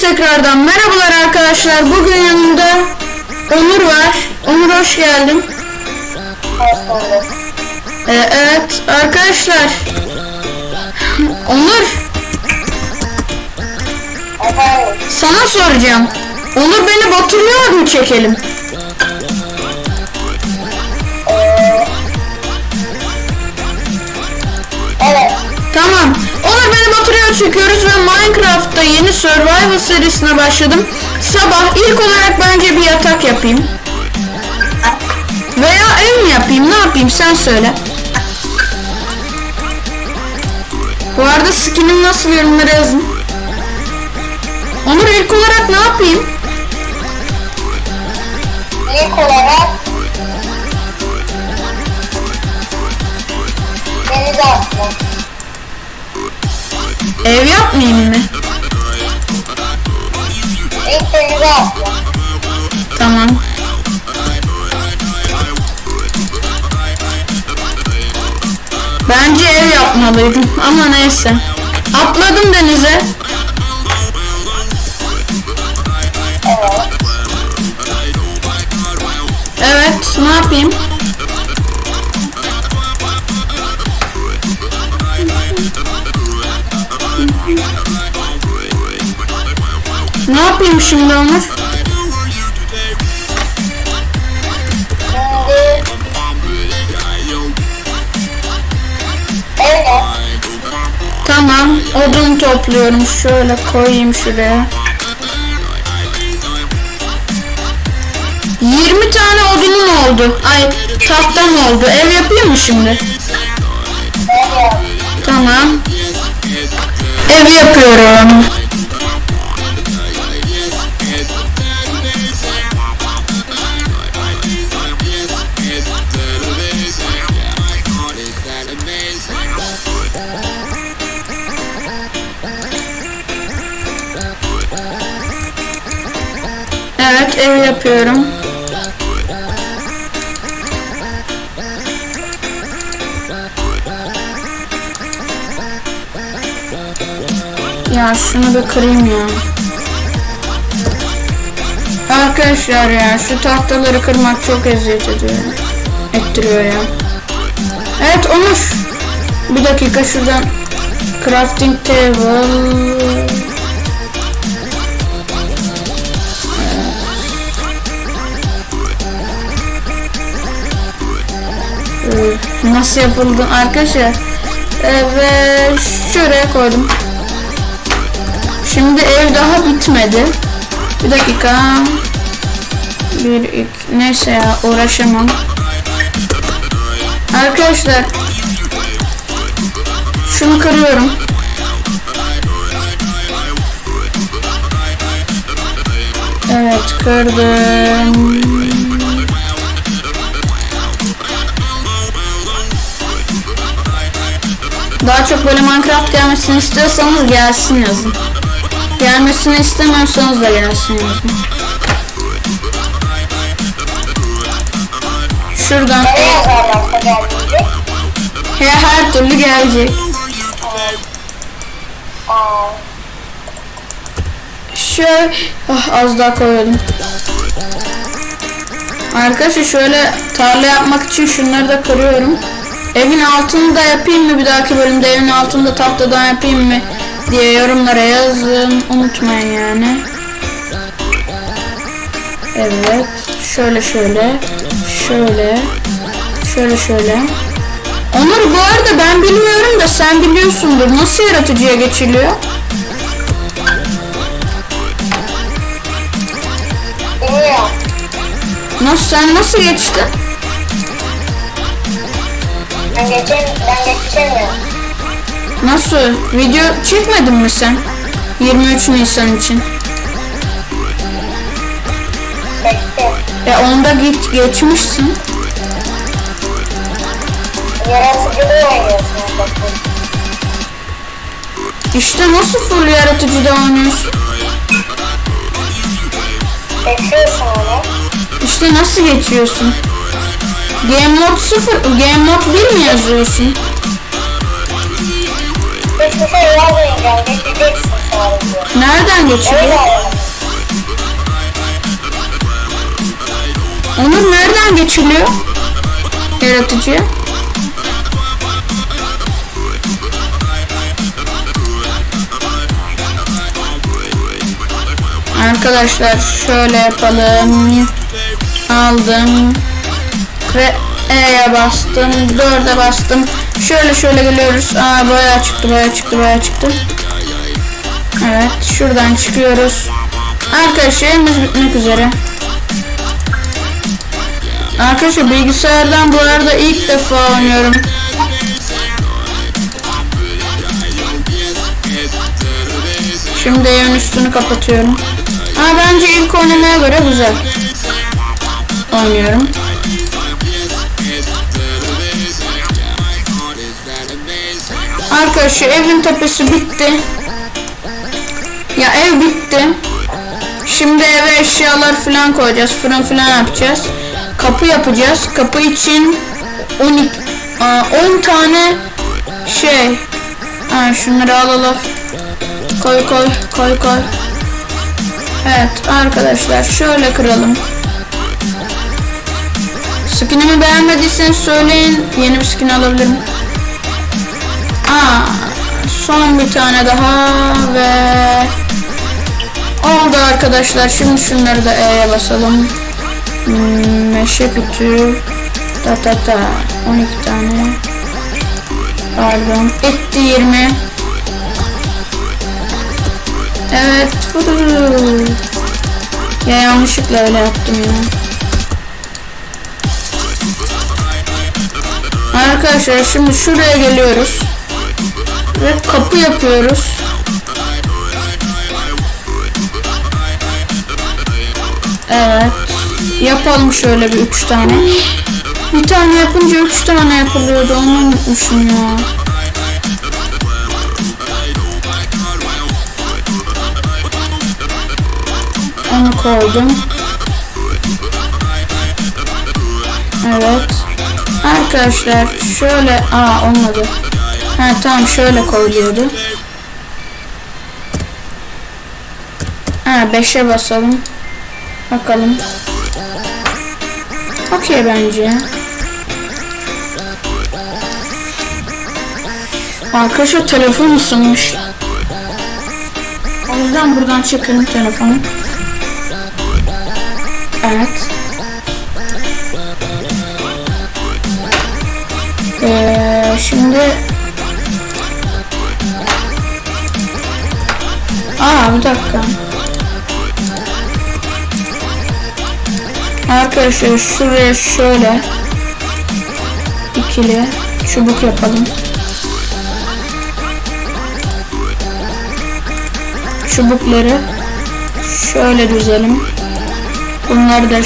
tekrardan merhabalar arkadaşlar. Bugün yanımda Onur var. Onur hoş geldin. Ee, evet arkadaşlar. Onur Efendim, sana soracağım. Onur beni batırıyor mu çekelim? evet. Tamam. Onur beni batırıyor çekiyoruz ve Minecraft'ta yeni Survival serisine başladım. Sabah ilk olarak bence bir yatak yapayım. Veya ev mi yapayım ne yapayım sen söyle. Bu arada skinim nasıl yorumlara yazın. Onur ilk olarak ne yapayım? İlk olarak denize atma. Ev yapmayayım mı? İlk atma. Tamam. Bence ev yapmalıydım ama neyse. Atladım denize. Evet, ne yapayım? Ne yapayım şimdi Onur? Tamam, odun topluyorum. Şöyle koyayım şuraya. 20 tane odunum oldu. Ay, tahtam oldu. Ev yapayım mı şimdi? Tamam. Ev yapıyorum. Ev yapıyorum. Ya şunu bir kırayım ya. Arkadaşlar ya şu tahtaları kırmak çok eziyet ediyor. Ettiriyor ya. Evet Onur. Bir dakika şuradan crafting table. Nasıl yapıldı arkadaşlar? Evet şuraya koydum. Şimdi ev daha bitmedi. Bir dakika. Bir iki neyse ya uğraşamam. Arkadaşlar şunu kırıyorum. Evet kırdım. Daha çok böyle Minecraft gelmesini istiyorsanız gelsin yazın. Gelmesini istemiyorsanız da gelsin yazın. Şuradan Ne yazarlarsa gelmeyecek. he, her türlü gelecek. Şöyle ah, az daha koyalım. Arkadaşlar şöyle tarla yapmak için şunları da kırıyorum. Evin altını da yapayım mı bir dahaki bölümde evin altında tahtadan yapayım mı diye yorumlara yazın. Unutmayın yani. Evet. Şöyle şöyle. Şöyle. Şöyle şöyle. Onur bu arada ben bilmiyorum da sen biliyorsundur. Nasıl yaratıcıya geçiliyor? Nasıl sen nasıl geçtin? Ben. Nasıl? Video çekmedin mi sen? 23 Nisan için. E onda geç, geçmişsin. Yaratıcılığı. İşte nasıl full yaratıcıda oynuyorsun? Bekliyorsun onu. İşte nasıl geçiyorsun? Game mode 0, Game mode 1 mi yazıyorsun? Nereden alalım. Onur nereden geçiliyor? Yaratıcı. Arkadaşlar şöyle yapalım. Aldım. Ve E'ye bastım. 4'e bastım. Şöyle şöyle geliyoruz. Aa bayağı çıktı bayağı çıktı bayağı çıktı. Evet şuradan çıkıyoruz. Arkadaşlar elimiz bitmek üzere. Arkadaşlar bilgisayardan bu arada ilk defa oynuyorum. Şimdi evin üstünü kapatıyorum. Ama bence ilk oynamaya göre güzel. Oynuyorum. Arkadaşlar evin tepesi bitti. Ya ev bitti. Şimdi eve eşyalar falan koyacağız. Fırın falan yapacağız. Kapı yapacağız. Kapı için 12 aa, 10 tane şey. Ha, şunları alalım. Koy koy koy koy. Evet arkadaşlar şöyle kıralım. Skinimi beğenmediyseniz söyleyin. Yeni bir skin alabilirim. Aa, son bir tane daha ve oldu arkadaşlar. Şimdi şunları da E'ye basalım. Hmm, meşe kütüğü. Ta ta ta. 12 tane. Pardon. Etti 20. Evet. Hurru. Ya yanlışlıkla öyle yaptım ya. Arkadaşlar şimdi şuraya geliyoruz. Ve kapı yapıyoruz. Evet. Yapalım şöyle bir üç tane. Bir tane yapınca üç tane yapılıyordu. Onu unutmuşum ya. Onu koydum. Evet. Arkadaşlar şöyle aa olmadı. Ha tamam şöyle koyuluyordu. Ha 5'e basalım. Bakalım. Okey bence. Arkadaşlar telefon ısınmış. O yüzden buradan çekelim telefonu. Evet. Ee, şimdi Aa bir dakika. Arkadaşlar şuraya şöyle ikili çubuk yapalım. Çubukları şöyle dizelim. Bunları da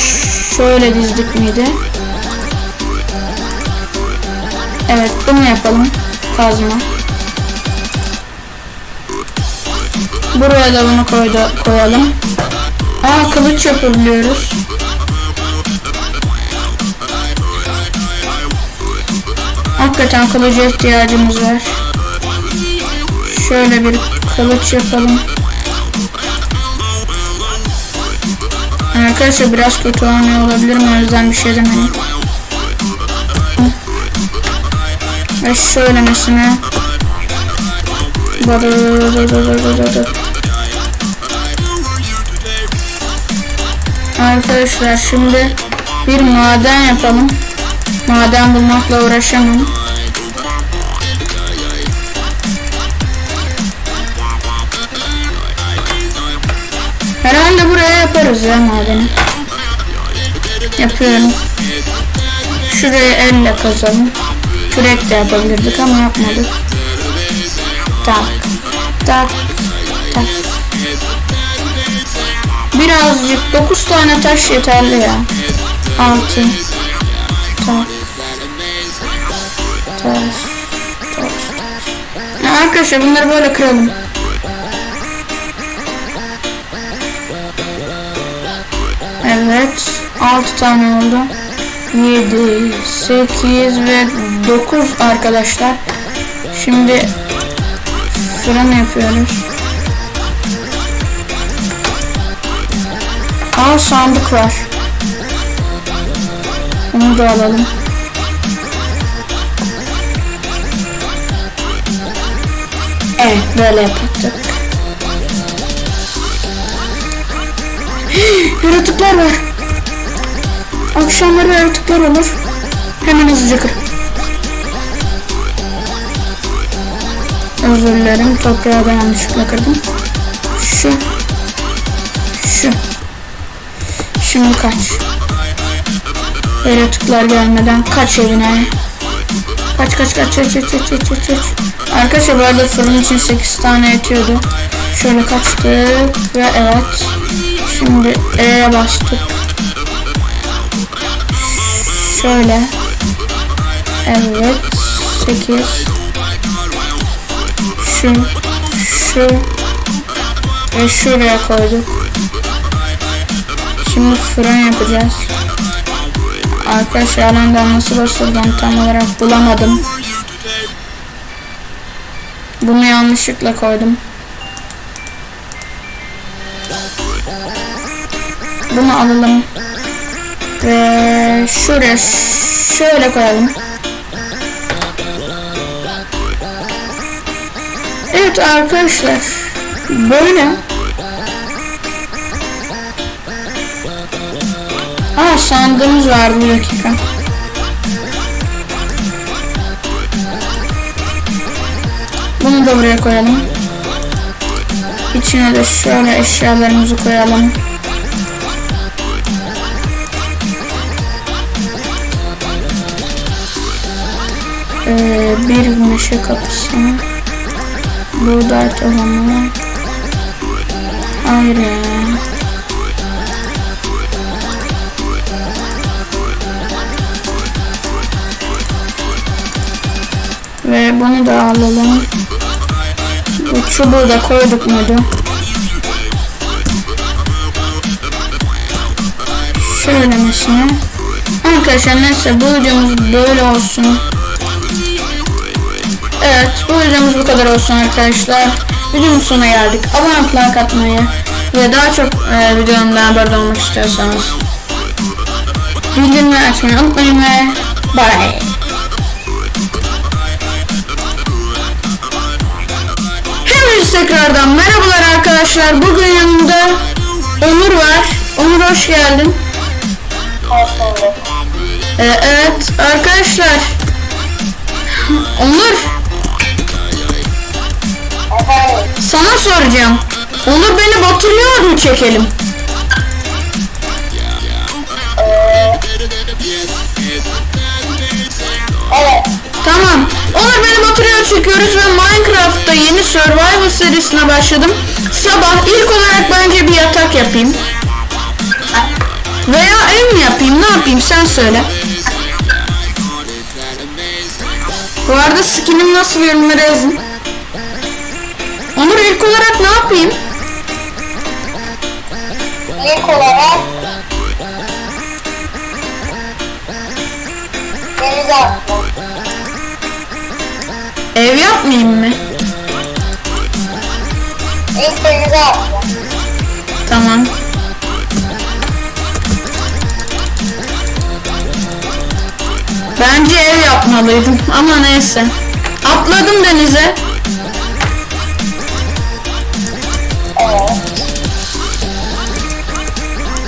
şöyle dizdik miydi? Evet bunu yapalım. Kazma. Buraya da bunu koydu, koyalım. Aa kılıç yapabiliyoruz. Hakikaten kılıca ihtiyacımız var. Şöyle bir kılıç yapalım. Arkadaşlar biraz kötü oynuyor olabilirim o yüzden bir şey demeyin. Ve şöyle mesela Arkadaşlar şimdi bir maden yapalım. Maden bulmakla uğraşamam. Herhalde buraya yaparız ya madeni. Yapıyorum. Şurayı elle kazalım. Kürek de yapabilirdik ama yapmadık. Tak. Tak. Tak. Birazcık 9 tane taş yeterli ya. 6 Tak. Taş. Arkadaşlar bunları böyle kıralım. Evet. 6 tane oldu. 7, 8 ve 9 arkadaşlar. Şimdi fırın yapıyoruz. Aa sandık var. Onu da alalım. Evet böyle yapacaktık. Yaratıklar var. Akşamları yaratıklar olur. Hemen hızlıca kır. Özür dilerim. Toprağı ben yanlışlıkla kırdım. Şu. Şu. Şimdi kaç. Yaratıklar gelmeden kaç evine. Kaç kaç kaç kaç kaç kaç kaç kaç kaç. Arkadaşlar bu arada fırın için 8 tane yetiyordu. Şöyle kaçtık ve evet. Şimdi E'ye bastık. Şöyle. Evet. 8. Şu. Şu. Ve şuraya koyduk. Şimdi fırın yapacağız. Arkadaşlar halen nasıl basıldan tam olarak bulamadım. Bunu yanlışlıkla koydum. Bunu alalım. Ve şuraya şöyle koyalım. Evet arkadaşlar. Böyle. Aa sandığımız vardı bir dakika. Bunu da buraya koyalım. İçine de şöyle eşyalarımızı koyalım. Ee, bir meşe kapısı. Buğday tohumu. Hayır ya. Ve bunu da alalım. Bu çubuğu da koyduk muydu? Şöyle mesela. Arkadaşlar neyse bu videomuz böyle olsun. Evet bu videomuz bu kadar olsun arkadaşlar. Videonun sonuna geldik. Abone like atmayı ve daha çok e, videomdan haberdar olmak istiyorsanız bildirimleri açmayı unutmayın ve bye. Tekrardan merhabalar arkadaşlar. Bugün yanımda Onur var. Onur hoş geldin. Ee, evet arkadaşlar. Onur sana soracağım. Onur beni batırıyor mu çekelim? Evet, Tamam. Onur beni batırıyor çekiyoruz ve Minecraft'ta yeni Survival serisine başladım. Sabah ilk olarak bence bir yatak yapayım. Veya ev mi yapayım ne yapayım sen söyle. Bu arada skinim nasıl yorumlara yazın. Onur ilk olarak ne yapayım? ilk olarak... Denize attım. Ev yapmayayım mı? İlk denize. Tamam. Bence ev yapmalıydım ama neyse. Atladım denize.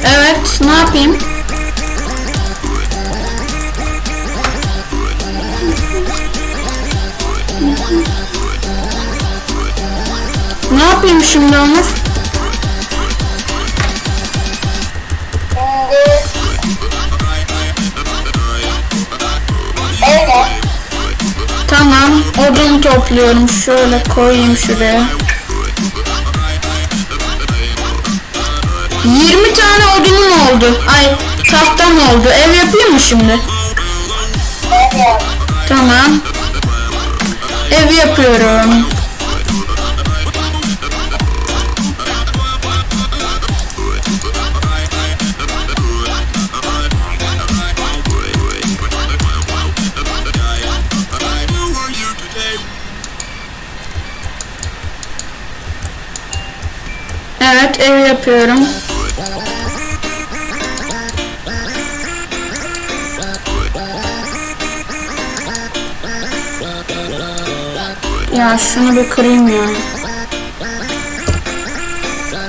Evet, ne yapayım? Ne yapayım şimdi? Şimdi... Öyle. Tamam, odun topluyorum. Şöyle koyayım şuraya. 20 tane odunum oldu. Ay, tahtam oldu. Ev yapayım mı şimdi? Tamam. Ev yapıyorum. Evet ev yapıyorum. Ya şunu bir kırayım ya.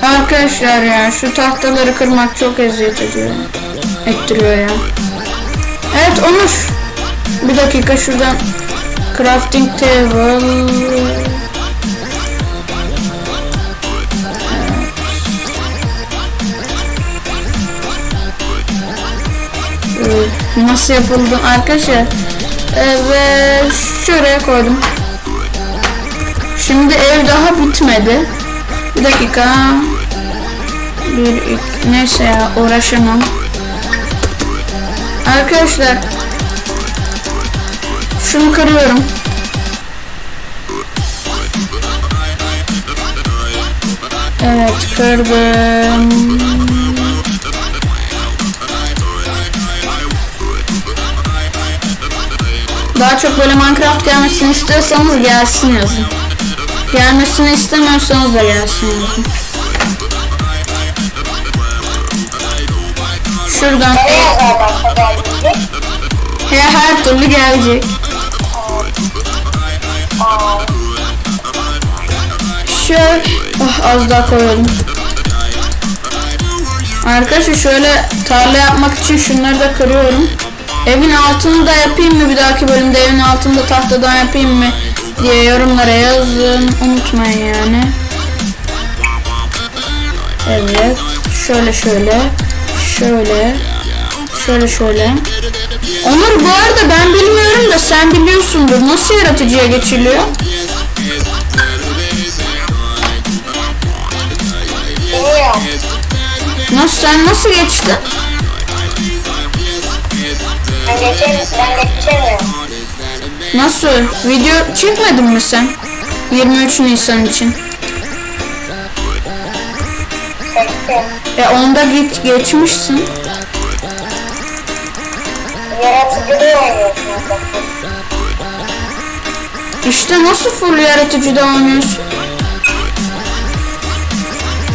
Arkadaşlar ya şu tahtaları kırmak çok eziyet ediyor. Ettiriyor ya. Evet olmuş. Bir dakika şuradan crafting table Nasıl yapıldı arkadaşlar? Evet şuraya koydum. Şimdi ev daha bitmedi. Bir dakika. Bir, iki, neyse ya uğraşamam. Arkadaşlar. Şunu kırıyorum. Evet kırdım. Daha çok böyle Minecraft gelmesini istiyorsanız gelsin yazın. Gelmesini istemiyorsanız da gelsin yazın. Şuradan Ne yazar başta geldiğinde? he, her türlü gelecek. Aa, Şöyle ah, az daha koyalım. Arkadaşlar şöyle tarla yapmak için şunları da kırıyorum. Evin altını da yapayım mı bir dahaki bölümde evin altını da tahtadan yapayım mı diye yorumlara yazın. Unutmayın yani. Evet. Şöyle şöyle. Şöyle. Şöyle şöyle. Onur bu arada ben bilmiyorum da sen biliyorsundur. Nasıl yaratıcıya geçiliyor? Nasıl sen nasıl geçtin? Nasıl? Video çekmedin mi sen? 23 Nisan için. Çektim. E onda git geçmişsin. Yaratıcılığı oynuyorsun. İşte nasıl full yaratıcıda oynuyorsun?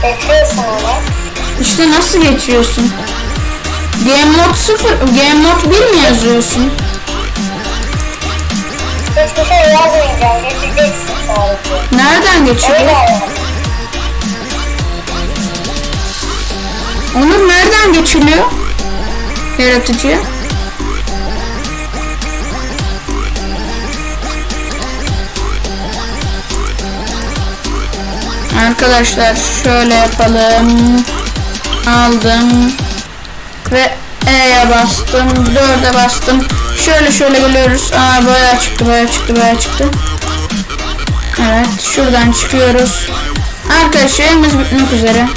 Geçiyorsun onu. İşte nasıl geçiyorsun? Game mode 0, Game mode 1 mi yazıyorsun? Hiçbir şey yazmayacağım. Geçeceksin sadece. Nereden geçiyor? Onur nereden geçiliyor? Yaratıcıya. Arkadaşlar şöyle yapalım. Aldım. Ve E'ye bastım. 4'e bastım. Şöyle şöyle geliyoruz. Aa bayağı çıktı bayağı çıktı bayağı çıktı. Evet şuradan çıkıyoruz. Arkadaşlar evimiz bitmek üzere.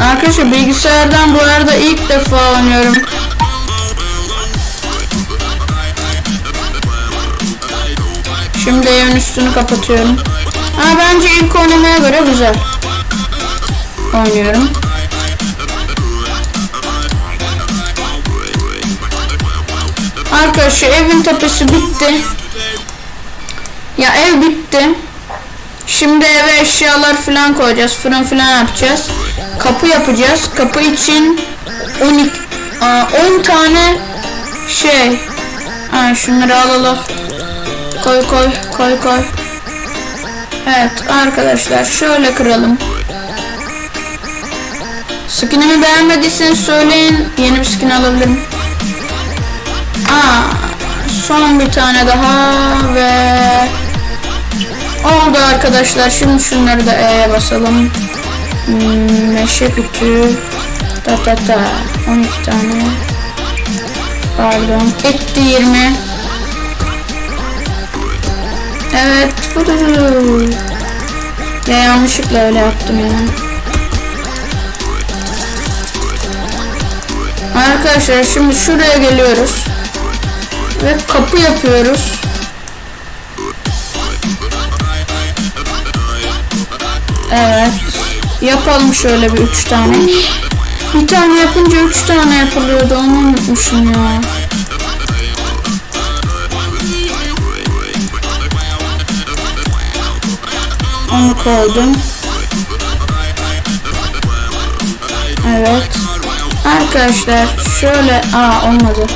Arkadaşlar bilgisayardan bu arada ilk defa oynuyorum. Şimdi evin üstünü kapatıyorum. Ha bence ilk oynamaya göre güzel. Oynuyorum. Arkadaşlar evin tepesi bitti. Ya ev bitti. Şimdi eve eşyalar falan koyacağız. Fırın falan yapacağız. Kapı yapacağız. Kapı için 12 aa, 10 tane şey. Ha, şunları alalım. Koy koy koy koy. Evet arkadaşlar şöyle kıralım. Skinimi beğenmediyseniz söyleyin. Yeni bir skin alabilirim. Son bir tane daha ve oldu arkadaşlar. Şimdi şunları da E'ye basalım. Hmm, meşe kütüğü. Ta ta ta. 12 tane. Pardon. Etti 20. Evet. Ya yanlışlıkla öyle yaptım ya. Arkadaşlar şimdi şuraya geliyoruz. Ve kapı yapıyoruz. Evet. Yapalım şöyle bir üç tane. Bir tane yapınca üç tane yapılıyordu. Onu unutmuşum ya. Onu koydum. Evet. Arkadaşlar şöyle aa olmadı.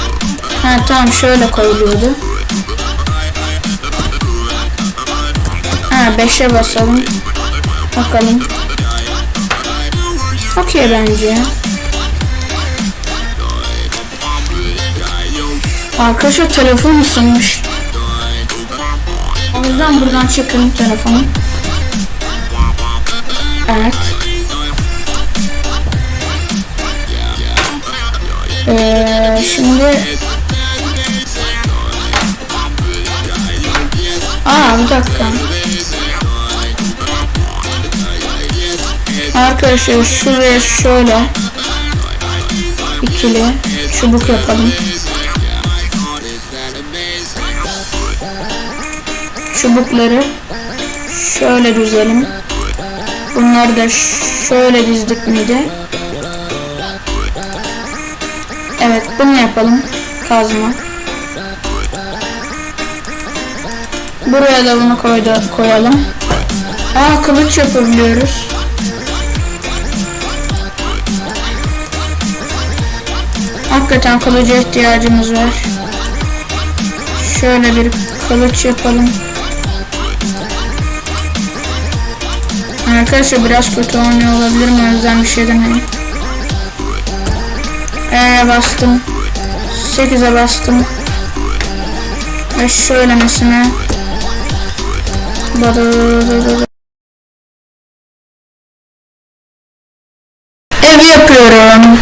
Ha tamam şöyle koyuluyordu. Ha 5'e basalım. Bakalım. Okey bence. Arkadaşlar telefon ısınmış. O yüzden buradan çıkın telefonu. Evet. Ee, şimdi Aa bir dakika. Arkadaşlar şuraya şöyle ikili çubuk yapalım. Çubukları şöyle dizelim. Bunları da şöyle dizdik miydi? Evet bunu yapalım. Kazma. Buraya da bunu koydu, koyalım. Aa kılıç yapabiliyoruz. Hakikaten kılıca ihtiyacımız var. Şöyle bir kılıç yapalım. Arkadaşlar biraz kötü oynuyor olabilirim o yüzden bir şey demeyin. Eee bastım. 8'e bastım. Ve şöyle mesela. Ev yapıyorum.